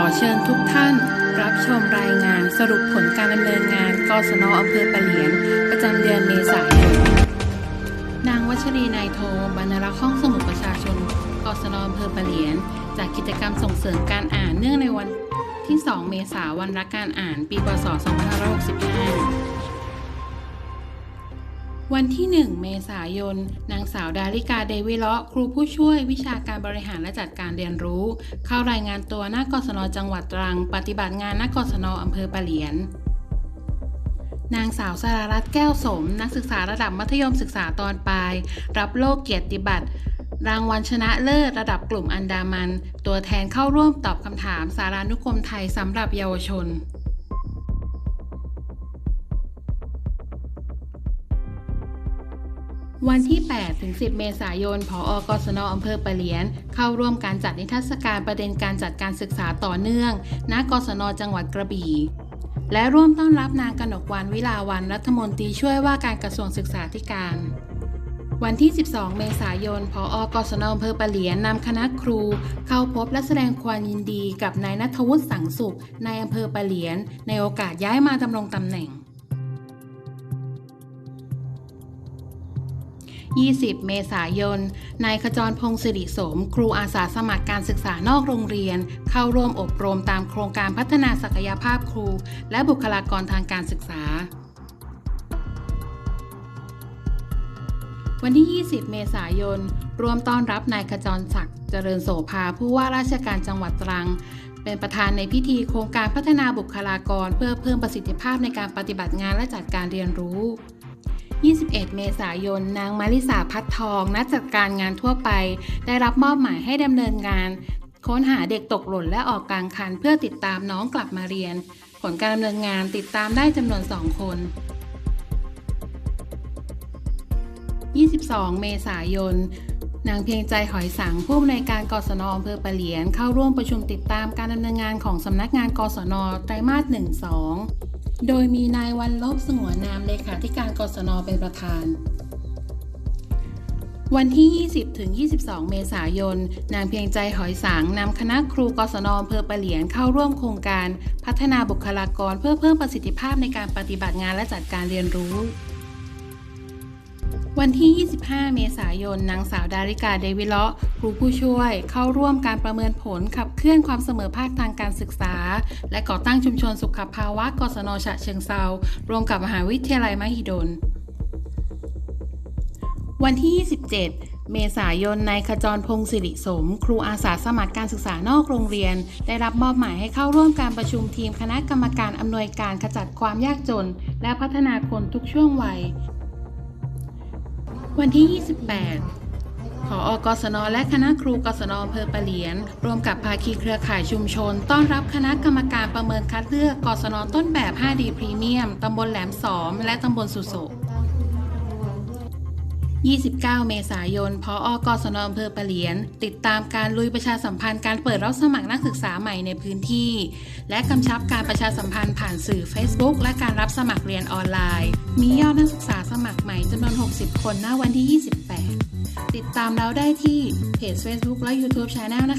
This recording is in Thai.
อเชิญทุกท่าน รับชมรายงานสรุปผลการดำเนินงานกศนอำเภอปะเหลียน ประจำเดือนเมษายน นางวัชรีนายโทบรรณรักษ์ห้องสมุดประชาชนกศนอำเภอปะเหลียน จากกิจกรรมส่งเสริมการอ่านเนื่องในวันที่ 2 เมษายนวันรักการอ่าน ปีพศ 2565 วันที่ 1 เมษายน นางสาวดาริกาเดวิเลาะครูผู้ช่วยวิชาการบริหารและจัดการเรียนรู้ เข้ารายงานตัวหน้ากศนจังหวัดตรัง ปฏิบัติงานหน้ากศนอำเภอปะเหลียน นางสาวสรารัตน์แก้วสม นักศึกษาระดับมัธยมศึกษาตอนปลาย รับโลกเกียรติบัตรรางวัลชนะเลิศระดับกลุ่มอันดามัน ตัวแทนเข้าร่วมตอบคำถามสารานุกรมไทยสำหรับเยาวชน วันที่ 8 ถึง 10 เมษายน ผอ กศนอำเภอปะเหลียน เข้าร่วมการจัดนิทรรศการประเด็นการจัดการศึกษาต่อเนื่อง ณ กศน จังหวัดกระบี่ และร่วมต้อนรับนางกนกวรรณวิลาวันรัฐมนตรีช่วยว่าการกระทรวงศึกษาธิการวันที่ 12 เมษายน ผอ กศนอำเภอปะเหลียนนำคณะครู เข้าพบและแสดงความยินดีกับนายนัทวุฒิสังสุข นายอำเภอปะเหลียน ในโอกาสย้ายมาดำรงตำแหน่ง 20 เมษายน นายขจรพงศ์สิริสม ครูอาสาสมัครการศึกษานอกโรงเรียน เข้าร่วมอบรมตามโครงการพัฒนาศักยภาพครู และบุคลากรทางการศึกษาวันที่ 20 เมษายนร่วมต้อนรับนายขจรศักดิ์ เจริญโสภา ผู้ว่าราชการจังหวัดตรัง เป็นประธานในพิธีโครงการพัฒนาบุคลากร เพื่อเพิ่มประสิทธิภาพในการปฏิบัติงานและจัดการเรียนรู้ 21 เมษายน นางมาริสาพัดทองนักจัดการงานทั่วไป ได้รับมอบหมายให้ดำเนินงาน ค้นหาเด็กตกหล่นและออกกลางคันเพื่อติดตามน้องกลับมาเรียน ผลการดำเนินงานติดตามได้จำนวน 2 คน 22 เมษายนนางเพียงใจหอยสังผู้อำนวยการกศนอำเภอปะเหลียนเข้าร่วมประชุมติดตามการดำเนินงานของสำนักงานกศนไตรมาส1-2 โดยมีนายวันลบสงวนนามเลขาธิการกศนเป็นประธาน วันที่ 20 ถึง 22 เมษายน นางเพียงใจหอยสังนำคณะครูกศนอำเภอปะเหลียนเข้าร่วมโครงการ พัฒนาบุคลากรเพื่อเพิ่มประสิทธิภาพในการปฏิบัติงานและจัดการเรียนรู้ วันที่ 25 เมษายน นางสาวดาริกา เดวิเลาะครูผู้ช่วย เข้าร่วมการประเมินผลขับเคลื่อนความเสมอภาคทางการศึกษา และก่อตั้งชุมชนสุขภาวะกศนฉะเชิงเซาร่วมกับมหาวิทยาลัยมหิดล วันที่ 27เมษายนนายขจรพงศิริสม ครูอาสาสมัครการศึกษานอกโรงเรียน ได้รับมอบหมายให้เข้าร่วมการประชุมทีมคณะกรรมการอำนวยการขจัดความยากจน และพัฒนาคนทุกช่วงวัย วันที่ 28ขอกศน และคณะครูกศนอำเภอปะเหลียนร่วมกับภาคีเครือข่ายชุมชน ต้อนรับคณะกรรมการประเมินคัดเลือกกศนต้นแบบ 5D พรีเมียม ตำบลแหลมสอม และตำบลสุโส 29 เมษายน พออกศนอำเภอปะเหลียน ติดตามการลุยประชาสัมพันธ์การเปิดรับสมัครนักศึกษาใหม่ในพื้นที่ และกำชับการประชาสัมพันธ์ผ่านสื่อ Facebook และการรับสมัครเรียนออนไลน์ มียอดนักศึกษาสมัครใหม่จำนวน 60 คนณวันที่ 28 ติดตามเราได้ที่เพจ Facebook และ YouTube Channel นะคะ